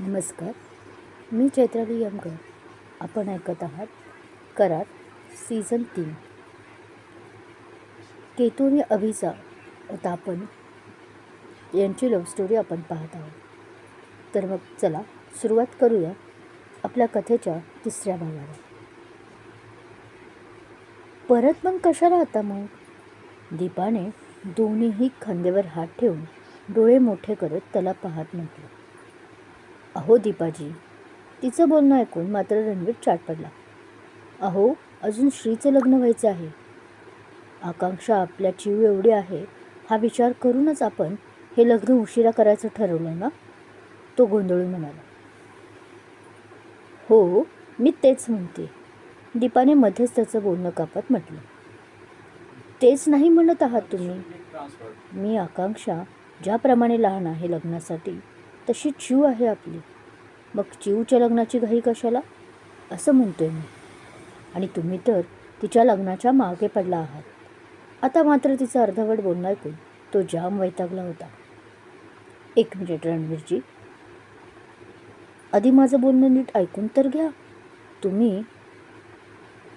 नमस्कार मी चैत्राली यमकर आपण ऐकत आहात करार सीझन तीन. केतू आणि अभिचा आता आपण यांची लव्ह स्टोरी आपण पाहत आहोत. तर मग चला सुरुवात करूया आपल्या कथेच्या तिसऱ्या भागाला परत मग कशाला आता मग? दीपाने दोन्हीही खांद्यावर हात ठेवून डोळे मोठे करत त्याला पाहत म्हटलं अहो दीपाजी तिचं बोलणं ऐकून मात्र रणवीर चाट पडला. अहो अजून श्रीचं लग्न व्हायचं आहे. आकांक्षा आपल्या जीव एवढी आहे हा विचार करूनच आपण हे लग्न उशिरा करायचं ठरवलं ना? तो गोंधळून म्हणाला. हो मी तेच म्हणते. दीपाने मध्येच त्याचं बोलणं कापत म्हटलं. तेच नाही म्हणत आहात तुम्ही? मी आकांक्षा ज्याप्रमाणे लहान आहे लग्नासाठी तशी चिव आहे आपली. मग चिवच्या लग्नाची घाई कशाला? असं म्हणतोय मी. आणि तुम्ही तर तिच्या लग्नाच्या मागे पडला आहात. आता मात्र तिचा अर्धवट बोलणं ऐकून तो जाम वैतागला होता. एक मिनिट रणवीरजी. आधी माझं बोलणं नीट ऐकून तर घ्या. तुम्ही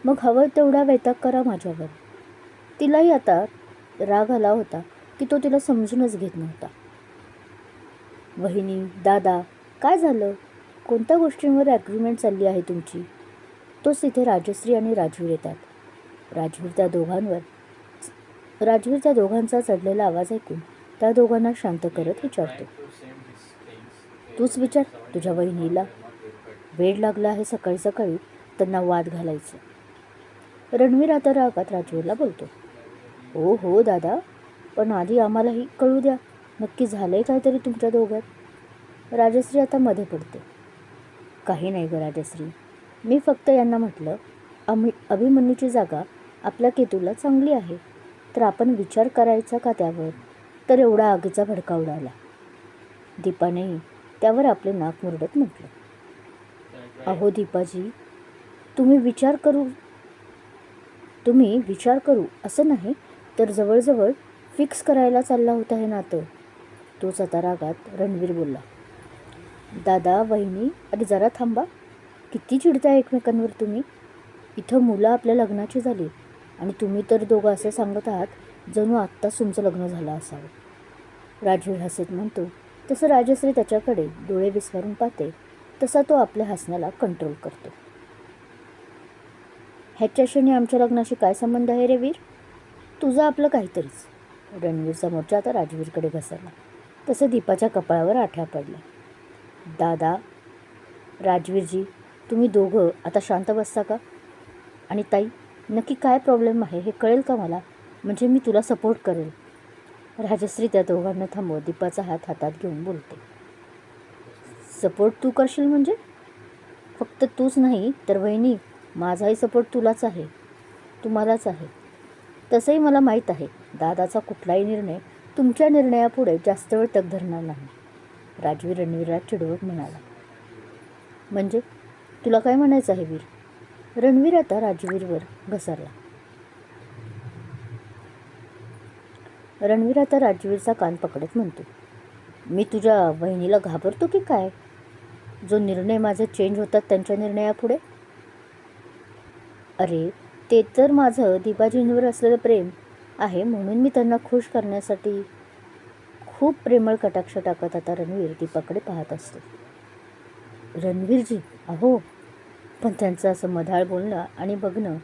मग हवं तेवढा वैताग करा माझ्यावर. तिलाही आता राग आला होता की तो तिला समजूनच घेत नव्हता. वहिनी दादा काय झालं? कोणत्या गोष्टींवर ॲग्रीमेंट चालली आहे तुमची? तोच तिथे राजश्री आणि राजवीर येतात. राजवीर त्या दोघांवर राजवीर त्या दोघांचा चढलेला आवाज ऐकून त्या दोघांना शांत करत विचारतो. तूच विचार तुझ्या वहिनीला. वेळ लागला आहे सकाळी सकाळी त्यांना वाद घालायचं. रणवीर आता रागात राजवीरला बोलतो. हो हो दादा. पण आधी आम्हालाही कळू द्या. नक्की झालं आहे काहीतरी तुमच्या दोघात? राजश्री आता मध्ये पडते. काही नाही गं राजश्री. मी फक्त यांना म्हटलं अमि अभिमन्यूची जागा आपल्या केतूला चांगली आहे. तर आपण विचार करायचा का त्यावर? तर एवढा आगीचा भडका उडाला. दीपानेही त्यावर आपले नाक मुरडत म्हटलं. अहो दीपाजी तुम्ही विचार करू तुम्ही विचार करू असं नाही तर जवळजवळ फिक्स करायला चालला होता हे नातं. तोच आता रागात रणवीर बोलला. दादा वहिनी अरे जरा थांबा. किती चिडताय एकमेकांवर तुम्ही? इथं मुलं आपल्या लग्नाची झाली आणि तुम्ही तर दोघं असं सांगत आहात जणू आत्ताच तुमचं लग्न झालं असावं. राजवीर हसत म्हणतो तसं राजश्री त्याच्याकडे डोळे विस्मरून पाहते तसा तो आपल्या हसण्याला कंट्रोल करतो. ह्याच्याशी आमच्या लग्नाशी काय संबंध आहे रे वीर? तुझं आपलं काहीतरीच. रणवीरचा मोर्चा आता राजवीरकडे घसरला. तसं दीपाच्या कपाळावर आठ्या पडल्या. दादा राजवीरजी तुम्ही दोघं आता शांत बसता का? आणि ताई नक्की काय प्रॉब्लेम आहे हे कळेल का मला? म्हणजे मी तुला सपोर्ट करेल. राजश्री त्या दोघांना थांबव दीपाचा हात हातात घेऊन बोलते. सपोर्ट तू करशील म्हणजे? फक्त तूच नाही तर वहिनी माझाही सपोर्ट तुलाच आहे तुम्हालाच आहे. तसंही मला माहीत आहे दादाचा कुठलाही निर्णय तुमच्या निर्णयापुढे जास्त वेळ तग धरणार नाही. राजवीर रणवीरला चिडवत म्हणाला. म्हणजे? तुला काय म्हणायचं आहे वीर? रणवीर आता राजवीरवर घसरला. रणवीर आता राजवीरचा कान पकडत म्हणतो. मी तुझ्या बहिणीला घाबरतो की काय? जो निर्णय माझे चेंज होतात त्यांच्या निर्णयापुढे? अरे ते तर माझं दिबाजींवर असलेलं प्रेम आहे म्हणून मी त्यांना खुश करण्यासाठी खूप प्रेमळ कटाक्ष टाकत आता रणवीर दीपाकडे पाहत असतो. रणवीरजी अहो पण त्यांचं असं मधाळ बोलणं आणि बघणं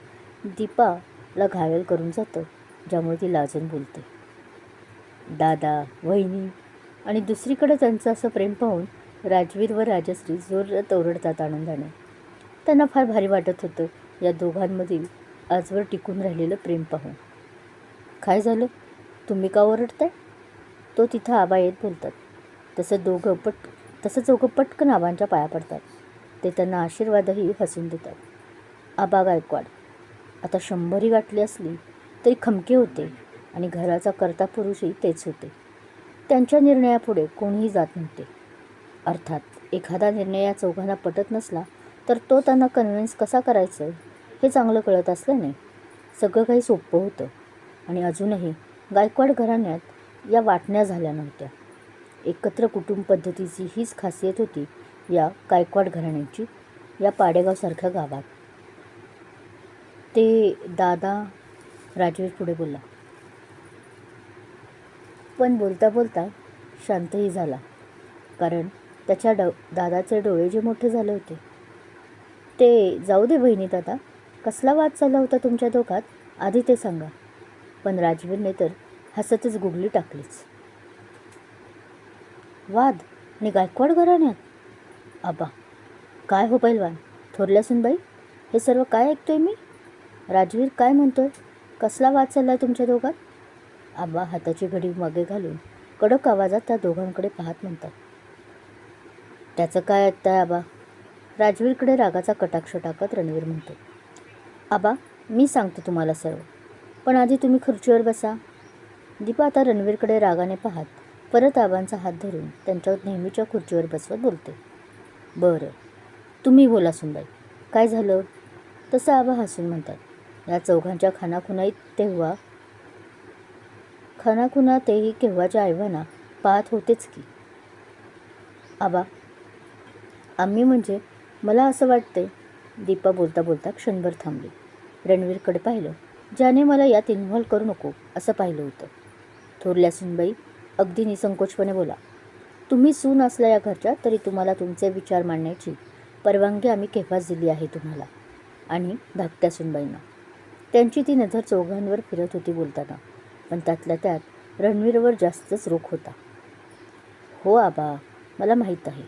दीपाला घायल करून जातं ज्यामुळे ती लाजून बोलते. दादा वहिनी आणि दुसरीकडे त्यांचं असं प्रेम पाहून राजवीर व राजश्री जोरात ओरडतात आनंदाने. त्यांना फार भारी वाटत होतं या दोघांमधील आजवर टिकून राहिलेलं प्रेम पाहून. काय झालं? तुम्ही का ओरडताय? तो तिथं आबा येत बोलतात. तसं दोघं पट तसं चौघं पटकन आबांच्या पाया पडतात. ते त्यांना आशीर्वादही हसून देतात. आबा गायकवाड आता शंभरी गाठली असली तरी खमके होते आणि घराचा कर्ता पुरुषही तेच होते. त्यांच्या निर्णयापुढे कोणीही जात नव्हते. अर्थात एखादा निर्णय या चौघांना पटत नसला तर तो त्यांना कन्व्हिन्स कसा करायचं हे चांगलं कळत असल्याने सगळं काही सोपं होतं. आणि अजूनही गायकवाड घराण्यात या वाटण्या झाल्या नव्हत्या. एकत्र कुटुंब पद्धतीची हीच खासियत होती या गायकवाड घराण्याची या पाडेगावसारख्या गावात. ते दादा राजवीर पुढे बोलला. पण बोलता बोलता शांतही झाला कारण त्याच्या ड दादाचे डोळे जे मोठे झाले होते. ते जाऊ दे बहिणी दादा कसला वाद चालला होता तुमच्या दोघात? आधी ते सांगा. पण राजवीरने तर हसतच गुगली टाकलीच. वाद आणि गायकवाड घराण्यात? आबा काय हो पैलवान? थोरल्या सुनबाई हे सर्व काय ऐकतोय मी? राजवीर काय म्हणतोय? कसला वाद चालला आहे तुमच्या दोघात? आबा हाताची घडी मागे घालून कडक आवाजात त्या दोघांकडे पाहत म्हणतात. त्याचं काय ऐकताय आबा? राजवीरकडे रागाचा कटाक्ष टाकत रणवीर म्हणतो. आबा मी सांगतो तुम्हाला सर्व. पण आधी तुम्ही खुर्चीवर बसा. दीपा आता रणवीरकडे रागाने पाहत परत आबांचा हात धरून त्यांच्या नेहमीच्या खुर्चीवर बसवत बोलते. बरं तुम्ही बोला सुनबाई. काय झालं? तसं आबा हसून म्हणतात. या चौघांच्या खानाखुनाईत तेव्हा खानाखुना तेही केव्हाच्या आईवाना पाहत होतेच की. आबा आम्ही म्हणजे मला असं वाटते दीपा बोलता बोलता क्षणभर थांबली. रणवीरकडे पाहिलं ज्याने मला यात इन्व्हॉल्व करू नको असं पाहिलं होतं. थोरल्या सुनबाई अगदी निसंकोचपणे बोला तुम्ही सून असल्या या घरच्या तरी तुम्हाला तुमचे विचार मांडण्याची परवानगी आम्ही केव्हाच दिली आहे तुम्हाला? आणि धाकट्या सुनबाईंना त्यांची ती नजर चौघांवर फिरत होती बोलताना पण त्यातल्या त्यात रणवीरवर जास्तच रोख होता. हो आबा मला माहीत आहे.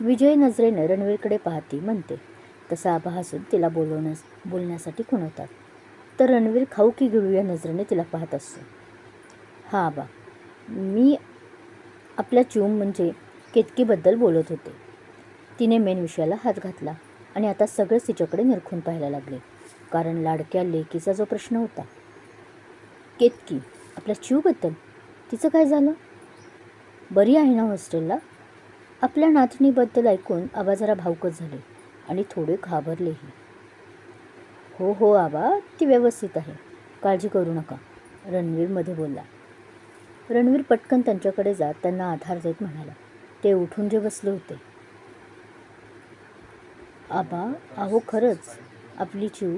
विजय नजरेनं रणवीरकडे पाहती म्हणते तसा आबा हसून तिला बोलवण्यास बोलण्यासाठी खुणवतात तर रणवीर खाऊ की गिळू या नजरेने तिला पाहत असतो. हा आबा मी आपल्या च्यूम म्हणजे केतकीबद्दल बोलत होते. तिने मेन विषयाला हात घातला आणि आता सगळेच तिच्याकडे निरखून पाहायला लागले. कारण लाडक्या लेकीचा जो प्रश्न होता केतकी आपल्या चिवबद्दल तिचं काय झालं? बरी आहे ना हॉस्टेलला? आपल्या नातणीबद्दल ऐकून आबा जरा भावकच झाले आणि थोडे घाबरलेही. हो हो आबा ती व्यवस्थित आहे. काळजी करू नका. रणवीरमध्ये बोलला. रणवीर पटकन त्यांच्याकडे जात त्यांना आधार देत म्हणाला. ते उठून जे बसले होते. आबा अहो खरंच. आपली चिव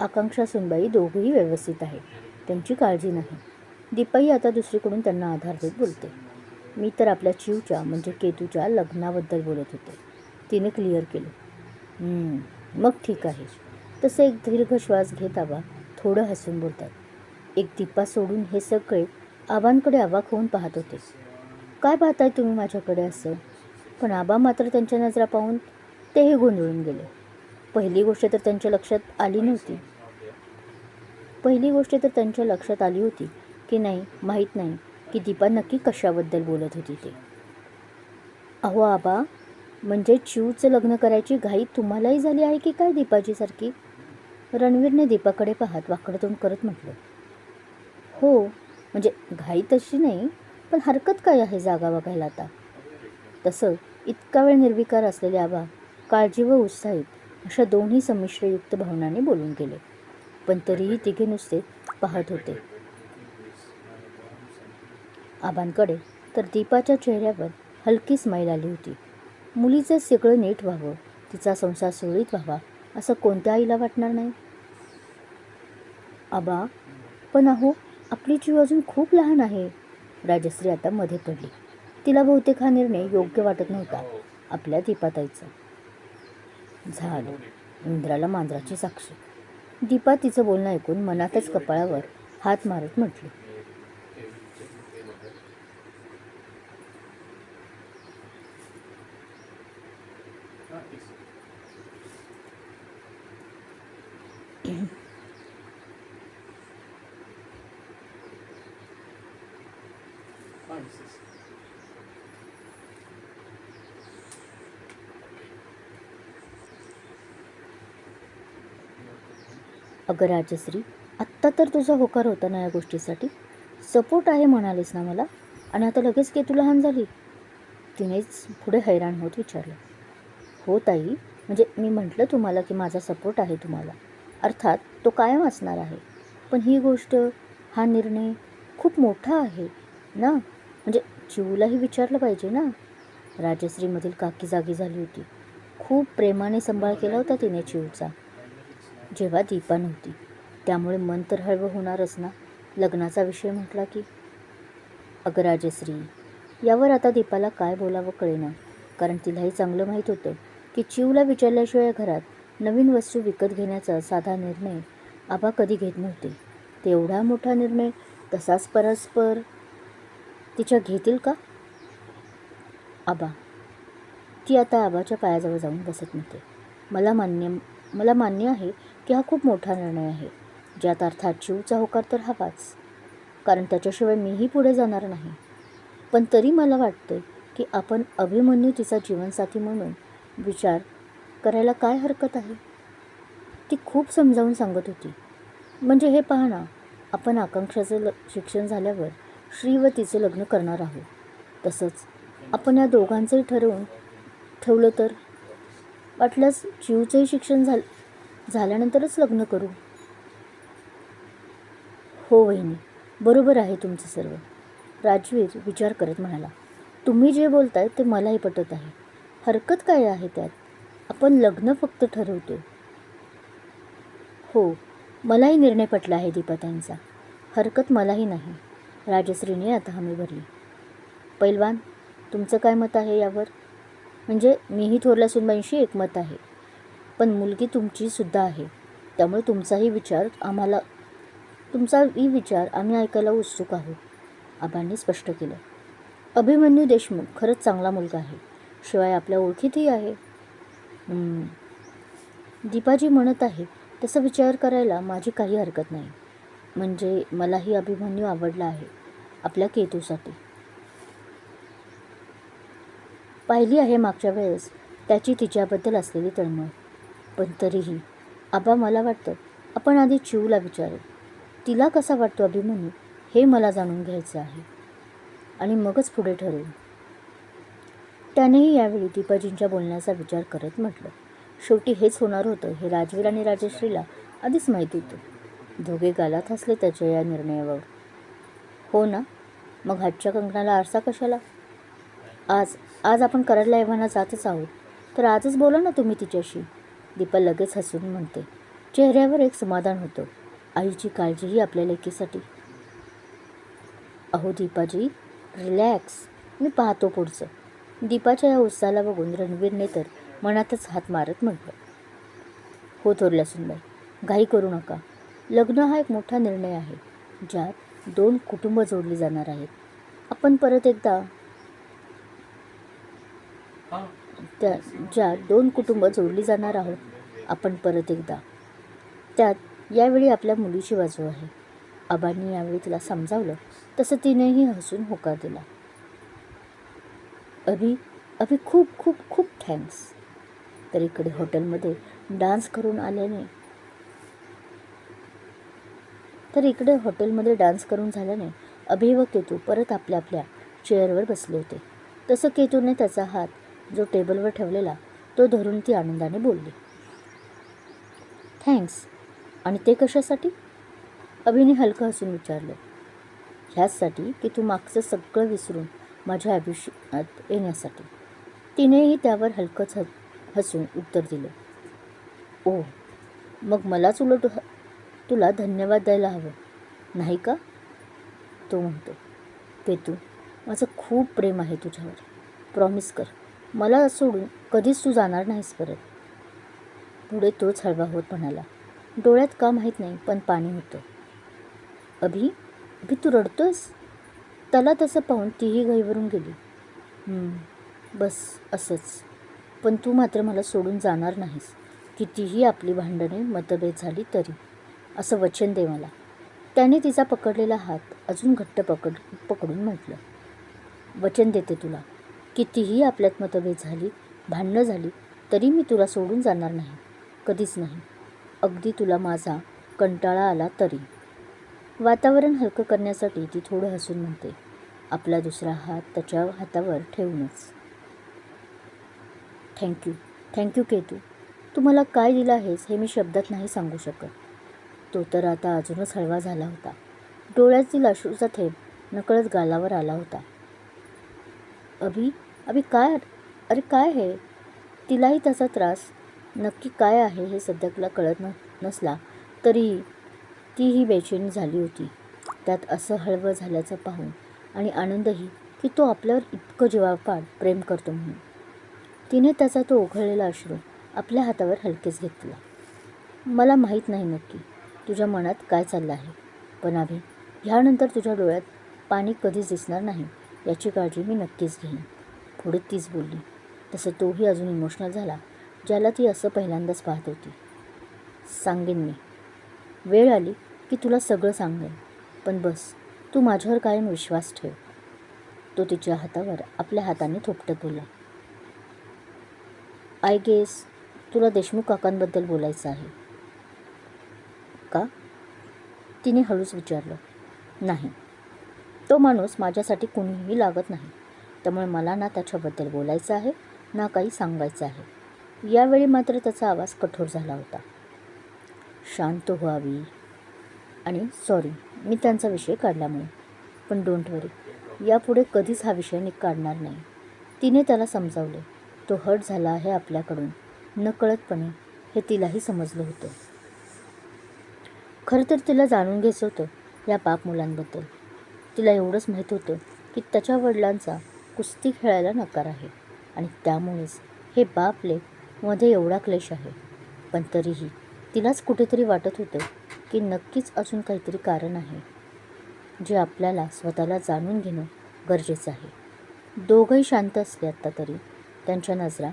आकांक्षा सुनबाई दोघंही व्यवस्थित आहे त्यांची काळजी नाही. दीपाई आता दुसरीकडून त्यांना आधार देत बोलते. मी तर आपल्या चिवच्या म्हणजे केतूच्या लग्नाबद्दल बोलत होते. तिने क्लिअर केलं. मग ठीक आहे. तसे एक दीर्घ श्वास घेत आबा थोडं हसून बोलतात. एक दीपा सोडून हे सगळे आबांकडे आवाक होऊन पाहत होते. काय पाहताय तुम्ही माझ्याकडे असं? पण आबा मात्र त्यांच्या नजरा पाहून तेही गोंधळून गेले. पहिली गोष्ट तर त्यांच्या लक्षात आली नव्हती. पहिली गोष्ट तर त्यांच्या लक्षात आली होती की नाही माहीत नाही की दीपा नक्की कशाबद्दल बोलत होती ते. अहो आबा म्हणजे चिवचं लग्न करायची घाई तुम्हालाही झाली आहे की काय दीपाजीसारखी रणवीरने दीपाकडे पाहत वाकडतून करत म्हटलं हो म्हणजे घाई तशी नाही पण हरकत काय आहे जागा बघायला आता? तसं इतका वेळ निर्विकार असलेले आबा काळजी व उत्साहित अशा दोन्ही संमिश्रयुक्त भावनांनी बोलून गेले. पण तरीही तिघे नुसते पाहत होते. आबांकडे तर दीपाच्या चेहऱ्यावर हलकी स्माईल आली होती. मुलीचं सगळं नीट व्हावं तिचा संसार सुरळीत व्हावा असं कोणत्या आईला वाटणार नाही? आबा पण अहो आपली जीव अजून खूप लहान आहे. राजश्री आता मध्ये पडली. तिला बहुतेक हा निर्णय योग्य वाटत नव्हता. आपल्या दीपाताईचा. झालं. इंद्राला मांजराची साक्षी. दीपा तिचं बोलणं ऐकून मनातच कपाळावर हात मारत म्हटली. अगं राजश्री आत्ता तर तुझा होकार होता ना या गोष्टीसाठी? सपोर्ट आहे म्हणालीस ना मला? आणि आता लगेच के तू लहान झाली? तिनेच पुढे हैराण होत विचारलं. हो ताई म्हणजे मी म्हटलं तुम्हाला की माझा सपोर्ट आहे तुम्हाला. अर्थात तो कायम असणार आहे. पण ही गोष्ट हा निर्णय खूप मोठा आहे ना? म्हणजे चिवलाही विचारलं पाहिजे ना? राजश्रीमधील काकी जागी झाली होती. खूप प्रेमाने सांभाळ केला होता तिने चिवचा जेव्हा दीपा नव्हती त्यामुळे मन तर हळवं होणारच ना? लग्नाचा विषय म्हटला की? अगं राजश्री यावर आता दीपाला काय बोलावं कळेना. कारण तिलाही चांगलं माहीत होतं की चिवला विचारल्याशिवाय घरात नवीन वस्तू विकत घेण्याचा साधा निर्णय आबा कधी घेत नव्हते. तेवढा मोठा निर्णय तसाच परस्पर. तिच्या घेतील का? आबा ती आता आबाच्या पायाजवळ जाऊन बसत नव्हते. मला मान्य मला मान्य आहे की हा खूप मोठा निर्णय आहे. ज्यात अर्थात जीवचा होकार तर हवाच. कारण त्याच्याशिवाय मीही पुढे जाणार नाही. पण तरी मला वाटतं की आपण अभिमन्यू तिचा जीवनसाथी म्हणून विचार करायला काय हरकत आहे? ती खूप समजावून सांगत होती. म्हणजे हे पहा आपण आकांक्षाचं ल शिक्षण झाल्यावर श्री व तिचं लग्न करणार आहोत. तसंच आपण या दोघांचंही ठरवून ठेवलं तर? वाटल्यास जीवचंही शिक्षण झालं झाल्यानंतरच लग्न करू. हो वहिनी बरोबर आहे तुमचं सर्व. राजवीर विचार करत म्हणाला तुम्ही जे बोलताय ते मलाही पटत आहे. हरकत काय आहे त्यात? आपण लग्न फक्त ठरवतो हो मलाही निर्णय पटला आहे दीपाताईंचा हरकत मलाही नाही. राजश्रीने आता हमी भरली. पैलवान तुमचं काय मत आहे यावर? म्हणजे मीही थोरल्या सुनबाईंशी एकमत आहे. पण मुलगी तुमचीसुद्धा आहे. त्यामुळे तुमचाही विचार आम्हाला तुमचाही विचार आम्ही ऐकायला उत्सुक आहोत आबांनी स्पष्ट केलं. अभिमन्यू देशमुख खरंच चांगला मुलगा आहे. शिवाय आपल्या ओळखीतही आहे. दीपाजी म्हणत आहे तसा विचार करायला माझी काही हरकत नाही. म्हणजे मलाही अभिमन्यू आवडला आहे आपल्या केतूसाठी. पाहिली आहे मागच्या वेळेस त्याची तिच्याबद्दल असलेली तळमळ. पण तरीही आबा मला वाटतं आपण आधी चिवला विचारू. तिला कसा वाटतो अभिमन्यू हे मला जाणून घ्यायचं आहे. आणि मगच पुढे ठरवू. त्यानेही यावेळी दीपाजींच्या बोलण्याचा विचार करत म्हटलं शेवटी हेच होणार होतं हे राजवीर आणि राजश्रीला आधीच माहिती होतं. दोघे गालात हसले त्याच्या या निर्णयावर. हो ना? मग हातच्या कंकणाला आरसा कशाला? आज आज आपण कराडला एव्हाना जातच आहोत. तर आजच बोला ना तुम्ही तिच्याशी. दीपा लगेच हसून म्हणते चेहऱ्यावर एक समाधान होतं. आईची काळजीही आपल्या लेकीसाठी. अहो दीपाजी रिलॅक्स. मी पाहतो पुढचं. दीपाच्या या उत्साहाला बघून रणवीरने तर मनातच हात मारत म्हटलं. हो थोरल्या सुनबाई घाई करू नका. लग्न हा एक मोठा निर्णय आहे ज्यात दोन कुटुंब जोडली जाणार आहेत. आपण परत एकदा त्या ज्या दोन कुटुंब जोडली जाणार आहोत आपण परत एकदा. त्यात यावेळी आपल्या मुलीची बाजू आहे. आबांनी यावेळी तिला समजावलं तसं तिनेही हसून होकार दिला. अभि अभि खूप खूप खूप थँक्स तर इकडे हॉटेलमध्ये डान्स करून आल्याने तर इकडे हॉटेलमध्ये डान्स करून झाल्याने अभि व केतू परत आपल्या आपल्या चेअरवर बसले होते. तसं केतूने त्याचा हात जो टेबलवर ठेवलेला तो धरून ती आनंदाने बोलली. थँक्स. आणि ते कशासाठी? अभिने हलकं हसून विचारलं. ह्याचसाठी की तू मागचं सगळं विसरून माझ्या आयुष्यात येण्यासाठी. तिनेही त्यावर हलकंच ह हसून उत्तर दिलं. ओ मग मलाच उलट ह- तुला धन्यवाद द्यायला हवं नाही का? तो म्हणतो. पेतू माझं खूप प्रेम आहे तुझ्यावर. प्रॉमिस कर. मला सोडून कधीच तू जाणार नाहीस परत. पुढे तोच हळवा होत म्हणाला. डोळ्यात का माहीत नाही पण पाणी होतं. अभि अभि तू रडतोस त्याला तसं पाहून तीही घाईवरून गेली. बस असंच. पण तू मात्र मला सोडून जाणार नाहीस. कितीही आपली भांडणे मतभेद झाली तरी. असं वचन दे मला. त्याने तिचा पकडलेला हात अजून घट्ट पकड पकडून म्हटलं. वचन देते तुला. कितीही आपल्यात मतभेद झाली भांडणं झाली तरी मी तुला सोडून जाणार नाही. कधीच नाही. अगदी तुला माझा कंटाळा आला तरी. वातावरण हलकं करण्यासाठी ती थोडं हसून म्हणते आपला दुसरा हात त्याच्या हातावर ठेवूनच. Thank you thank you Ketu. तू मला काय दिलं आहेस हे मी शब्दात नाही सांगू शकत. तो तर आता अजूनच हळवा झाला होता. डोळ्यातील अश्रूचा थेंब नकळत गालावर आला होता. अभि अभि काय? अरे काय हे? तिलाही त्याचा त्रास नक्की काय आहे हे सध्या तिला कळत न नसला तरीही तीही बेचैनी झाली होती. त्यात असं हळवं झाल्याचं पाहून आणि आनंदही की तो आपल्यावर इतकं जीवापाड प्रेम करतो म्हणून. तिने त्याचा तो उघळलेला अश्रू आपल्या हातावर हलकेच घेतला. मला माहीत नाही नक्की तुझ्या मनात काय चाललं आहे पण अभि ह्यानंतर तुझ्या डोळ्यात पाणी कधीच दिसणार नाही याची काळजी मी नक्कीच घेईन. पुढे तीच बोलली. तसं तोही अजून इमोशनल झाला ज्याला ती असं पहिल्यांदाच पाहत होती. सांगेन मी. वेळ आली की तुला सगळं सांगेन. पण बस तू माझ्यावर कायम विश्वास ठेव. तो तिच्या हातावर आपल्या हाताने थोपटत बोला आय गेस तुला देशमुख काकांबद्दल बोलायचं आहे. का? तिने हळूच विचारलं. नाही. तो माणूस माझ्यासाठी कुणीही लागत नाही. त्यामुळे मला ना त्याच्याबद्दल बोलायचं आहे ना काही सांगायचं आहे. यावेळी मात्र त्याचा आवाज कठोर झाला होता. शांत व्हावी. आणि सॉरी मी त्यांचा विषय काढल्यामुळे पण डोंट वरी यापुढे कधीच हा विषय मी काढणार नाही. तिने त्याला समजावले तो हट झाला आहे आपल्याकडून. नकळतपणे हे तिलाही समजलं होतं. खरं तर तिला जाणून घ्यायचं होतं या बाप मुलांबद्दल. तिला एवढंच माहीत होतं की त्याच्या वडिलांचा कुस्ती खेळायला नकार आहे. आणि त्यामुळेच हे बापले मध्ये एवढा क्लेश आहे. पण तरीही तिलाच कुठेतरी वाटत होतं की नक्कीच अजून काहीतरी कारण आहे जे आपल्याला स्वतःला जाणून घेणं गरजेचं आहे. दोघंही शांत असले आत्ता तरी त्यांच्या नजरा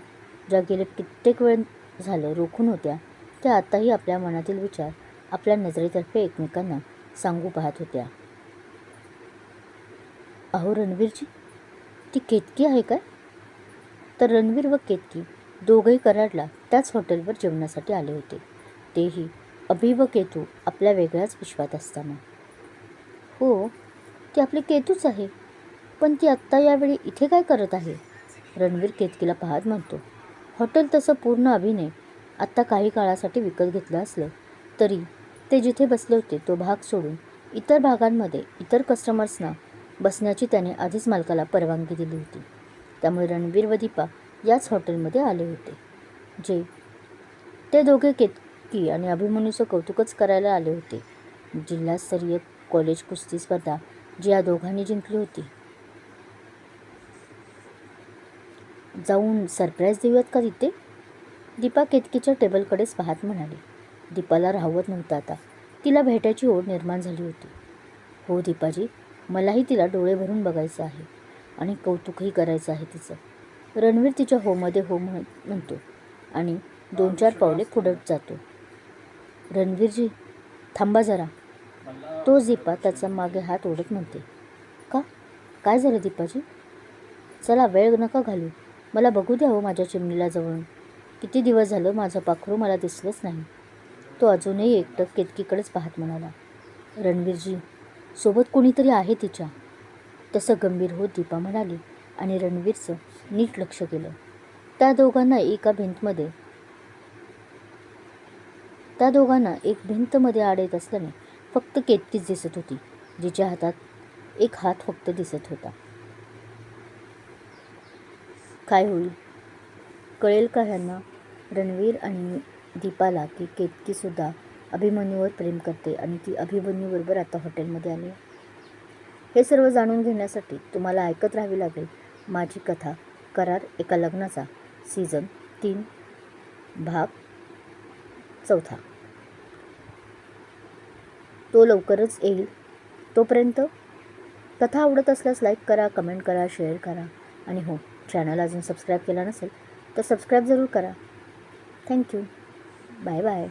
ज्या गेले कित्येक वेळ झालं रोखून होत्या त्या आताही आपल्या मनातील विचार आपल्या नजरेतर्फे एकमेकांना सांगू पाहत होत्या. अहो रणवीरजी ती केतकी आहे काय? तर रणवीर व केतकी दोघंही कराडला त्याच हॉटेलवर जेवणासाठी आले होते. तेही अभि व केतू आपल्या वेगळ्याच विश्वात असताना. हो ती आपली केतूच आहे. पण ती आत्ता यावेळी इथे काय करत आहे? रणवीर केतकीला पाहत म्हणतो. हॉटेल तसं पूर्ण अभिनय आत्ता काही काळासाठी विकत घेतलं असलं तरी ते जिथे बसले होते तो भाग सोडून इतर भागांमध्ये इतर कस्टमर्सना बसण्याची त्याने आधीच मालकाला परवानगी दिली होती. त्यामुळे रणवीर व दीपा याच हॉटेलमध्ये आले होते. जे ते दोघे केतकी आणि अभिमन्यूचं कौतुकच करायला आले होते. जिल्हास्तरीय कॉलेज कुस्ती स्पर्धा जी या दोघांनी जिंकली होती. जाऊन सरप्राईज देऊयात का तिथे? दीपा केतकीच्या टेबलकडेच पाहत म्हणाली. दीपाला राहवत नव्हतं आता. तिला भेटायची ओढ निर्माण झाली होती. हो दीपाजी मलाही तिला डोळे भरून बघायचं आहे आणि कौतुकही करायचं आहे तिचं. रणवीर तिच्या होमध्ये हो म्हण म्हणतो आणि दोन चार पावले खुडत जातो. रणवीरजी थांबा जरा. तो दीपा त्याचा मागे हात ओढत म्हणते का? काय झालं दीपाजी? चला वेळ नका घालू. मला बघू द्या हो माझ्या चिमणीला जवळून. किती दिवस झालं माझं पाखरू मला दिसलंच नाही. तो अजूनही एकटक केतकीकडेच पाहत म्हणाला रणवीरजी सोबत कोणीतरी आहे तिच्या. तसं गंभीर होत दीपा म्हणाली आणि रणवीरचं नीट लक्ष केलं. त्या दोघांना एका भिंतमध्ये त्या दोघांना एक भिंतमध्ये आड येत असल्याने फक्त केतकीच दिसत होती जिच्या हातात एक हात फक्त दिसत होता. काय होईल? कळेल का ह्यांना रणवीर आणि दीपाला की केतकीसुद्धा अभिमन्यूवर प्रेम करते आणि ती अभिमन्यूबरोबर आता हॉटेलमध्ये आली हे सर्व जाणून घेण्यासाठी तुम्हाला ऐकत राहावी लागेल माझी कथा करार एका लग्नाचा. सीझन तीन भाग चौथा. तो लवकरच येईल. तोपर्यंत कथा आवडत असल्यास लाईक करा कमेंट करा शेअर करा. आणि हो चॅनल अजून सबस्क्राईब केला नसेल तर सबस्क्राईब जरूर करा. Thank you bye bye